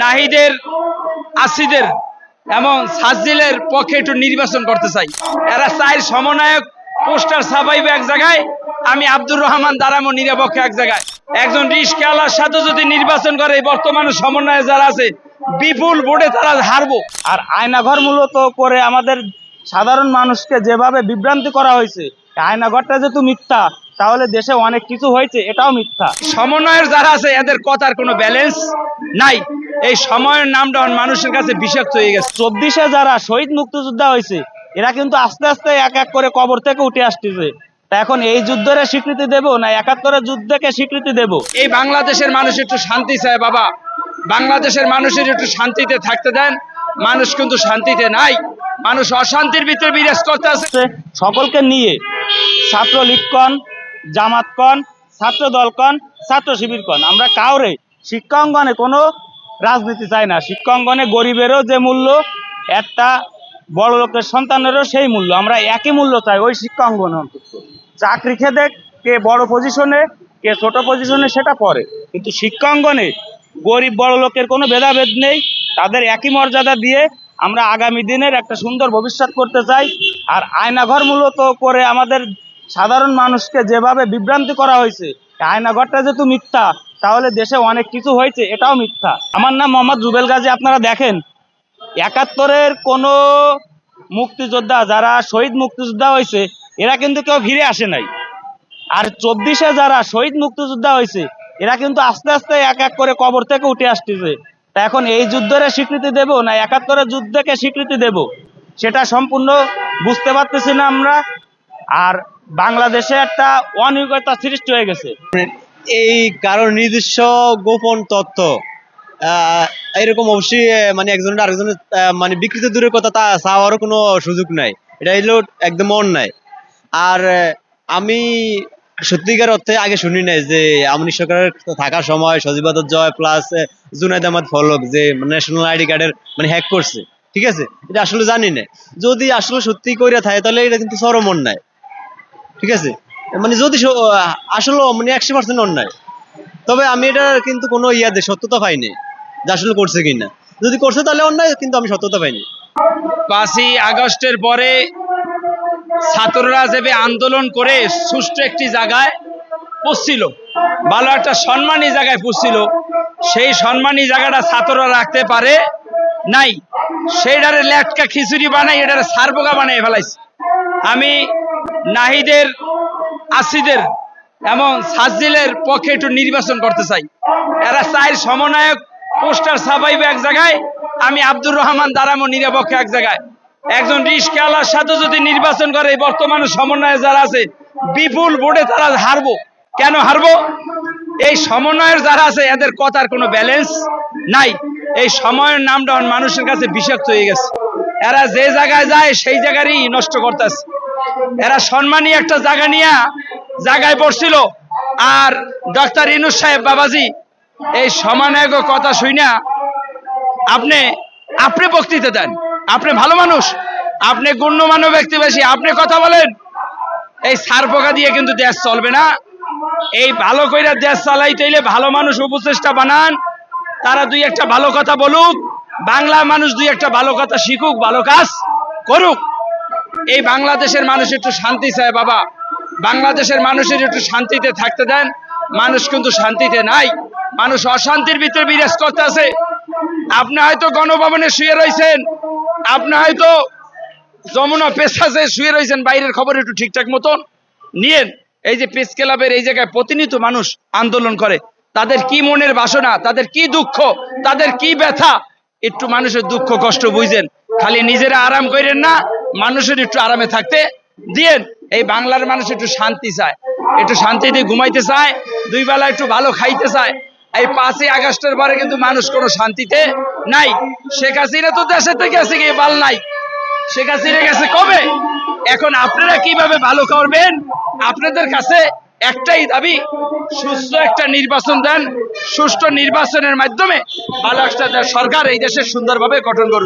নাহিদের, আসিদের এবং সাজিলের পক্ষে একটু নির্বাচন করতে চাই। এরা চাই সমন্বয়ক, পোস্টার ছাপাইবে এক জায়গায়, আমি আব্দুর রহমান দারামো নিরপেক্ষ এক জায়গায়। একজন রিস্কাওয়ালার সাথে যদি নির্বাচন করে বর্তমানে সমন্বয়ে যারা আছে, বিপুল ভোটে তারা হারবো। আর আয়নাঘর মূলত করে আমাদের সাধারণ মানুষকে যেভাবে বিভ্রান্তি করা হয়েছে, আয়নাঘরটা যেহেতু মিথ্যা, তাহলে দেশে অনেক কিছু হয়েছে, এটাও মিথ্যা। সমন্বয়ের যারা আছে, এদের কথার কোনো ব্যালেন্স নাই। এই সময়ের নামটা মানুষের কাছে বিষাক্ত হয়ে গেছে। চব্বিশে যারা শহীদ মুক্তিযোদ্ধা হয়েছে এরা কিন্তু আস্তে আস্তে এক এক করে কবর থেকে উঠে আসতেছে। এখন এই যুদ্ধের স্বীকৃতি দেব না একাত্তরের যুদ্ধকে স্বীকৃতি দেব? এই বাংলাদেশের মানুষ একটু শান্তি চায় বাবা। বাংলাদেশের মানুষের একটু শান্তিতে থাকতে দেন। মানুষ কিন্তু শান্তিতে নাই। মানুষ অশান্তির ভিতরে বিরাজ করতে হচ্ছে সকলকে নিয়ে ছাত্রলীগকন জামাতকন ছাত্র দলকন ছাত্র শিবিরকন আমরা কাউরে শিক্ষাঙ্গনে কোনো রাজনীতি চাই না। শিক্ষাঙ্গনে গরিবেরও যে মূল্য, একটা বড় লোকের সন্তানেরও সেই মূল্য। আমরা একই মূল্য চাই ওই শিক্ষাঙ্গনে অন্তত। চাকরি খেতে কে বড় পজিশনে কে ছোট পজিশনে সেটা পরে। কিন্তু শিক্ষাঙ্গনে গরিব বড় লোকের কোনো ভেদাভেদ নেই। তাদের একই মর্যাদা দিয়ে আমরা আগামী দিনের একটা সুন্দর ভবিষ্যৎ করতে চাই। আর আয়নাঘর মূলত করে আমাদের সাধারণ মানুষকে যেভাবে বিভ্রান্তি করা হয়েছে আয়নাঘরটা যেহেতু মিথ্যা তাহলে দেশে অনেক কিছু হয়েছে, এটাও মিথ্যা। আমার নাম মোহাম্মদ রুবেল গাজী, আপনারা দেখেন, একাত্তরের কোনো মুক্তিযোদ্ধা, যারা শহীদ মুক্তিযোদ্ধা হয়েছে, এরা কিন্তু কেউ ফিরে আসে নাই। আর চব্বিশে যারা শহীদ মুক্তিযোদ্ধা হয়েছে, এরা কিন্তু আস্তে আস্তে এক এক করে কবর থেকে উঠে আসতেছে। তা এখন এই যুদ্ধের স্বীকৃতি দেব না একাত্তরের যুদ্ধকে স্বীকৃতি দেব? সেটা সম্পূর্ণ বুঝতে পারতেছি না আমরা। আর বাংলাদেশে একটা অনিয়োগতা সৃষ্টি হয়ে গেছে। এই কারোর নিজস্ব গোপন তথ্য এরকম অবশ্যই মানে একজনের আরেকজনের মানে বিকৃত দূরের কথা তা চাওয়ারও কোনো সুযোগ নাই। এটা হলো একদম অন্যায়। আর আমি সত্যিকার অর্থে আগে শুনি নাই যে আমনি সরকারের থাকার সময় সজীবাদত জয় প্লাস জুনাইদ আহমদ ফলক যে ন্যাশনাল আইডি কার্ডের মানে হ্যাক করছে। ঠিক আছে? এটা আসলে জানি না যদি আসলে সত্যি করে থাকে, তাহলে এটা কিন্তু চরম অন্যায়। ঠিক আছে? মানে যদি আসলে মানে একশো পার্সেন্ট অন্যায়। তবে আমি এটা কিন্তু কোনো ইয়াতে সত্যতা পাইনি যে আসলে করছে কিনা। যদি করছে তাহলে অন্যায়, কিন্তু আমি সত্যতা পাইনি। পাঁচই আগস্টের পরে ছাত্ররা যেভাবে আন্দোলন করে সুষ্ঠু একটি জায়গায় পড়ছিল ভালো একটা সম্মানী জায়গায় পড়ছিল সেই সম্মানী জায়গাটা ছাত্ররা রাখতে পারে নাই। সেইটারে ল্যাটকা খিচুড়ি বানাই এটারে সারবোগা বানাই ফেলাইছে। আমি নাহিদের আসিদের এবং সাজিলের পক্ষে একটু নির্বাচন করতে চাই। এরা চাই সমন্বয়ক, পোস্টার ছাপাইবে এক জায়গায়, আমি আব্দুর রহমান দারামো নিরপেক্ষ এক জায়গায়। একজন রিস্কাওয়ালার সাথে যদি নির্বাচন করে বর্তমানে সমন্বয়ে যারা আছে, বিপুল ভোটে তারা হারবো। কেন হারবো? এই সমন্বয়ের যারা আছে, এদের কথার কোনো ব্যালেন্স নাই। এই সময়ের নামটা মানুষের কাছে বিষাক্ত হয়ে গেছে। এরা যে জায়গায় যায়, সেই জায়গারই নষ্ট করতেছে। এরা সম্মানী একটা জায়গা নিয়ে জায়গায় পড়ছিল আর ডক্টর ইনুস সাহেব বাবাজি, এই সমানায়ক কথা শুই না আপনি আপনি বক্তৃতা দেন। আপনি ভালো মানুষ, আপনি গণ্যমান্য ব্যক্তি বেশি, আপনি কথা বলেন। এই সার পোকা দিয়ে কিন্তু দেশ চলবে না। এই ভালো কইরা দেশ চালাইতে হইলে ভালো মানুষ উপচেষ্টা বানান। তারা দুই একটা ভালো কথা বলুক, বাংলা মানুষ দুই একটা ভালো কথা শিখুক, ভালো কাজ করুক। এই বাংলাদেশের মানুষ একটু শান্তি চায় বাবা। বাংলাদেশের মানুষের একটু শান্তিতে থাকতে দেন। মানুষ কিন্তু শান্তিতে নাই। মানুষ অশান্তির ভিতরে বিরাজ করতে আছে আপনি হয়তো গণভবনে শুয়ে রয়েছেন। আপনি হয়তো যমুনা পেশাজে শুয়ে রয়েছেন। বাইরের খবর একটু ঠিকঠাক মতন নিয়েন। এই যে প্রেস ক্লাবের এই জায়গায় প্রতিনিয়ত মানুষ আন্দোলন করে। তাদের কি মনের বাসনা, তাদের কি দুঃখ, তাদের কি ব্যথা? একটু মানুষের দুঃখ কষ্ট বুঝেন। খালি নিজেরা আরাম করেন না, মানুষের একটু আরামে থাকতে দিয়েন এই বাংলার মানুষ একটু শান্তি চায়, একটু শান্তিতে ঘুমাইতে চায়, দুই বেলা একটু ভালো খাইতে চায়। এই পাঁচই আগস্টের পরে কিন্তু মানুষ কোনো শান্তিতে নাই। শেখ হাসিনা তো দেশে থেকে আছে গিয়ে বাল নাই। শেখ হাসিনা গেছে কবে? এখন আপনারা কীভাবে ভালো করবেন? আপনাদের কাছে একটাই দাবি সুস্থ একটা নির্বাচন দেন, সুষ্ঠু নির্বাচনের মাধ্যমে ভালো একটা সরকার এই দেশে সুন্দরভাবে গঠন করুন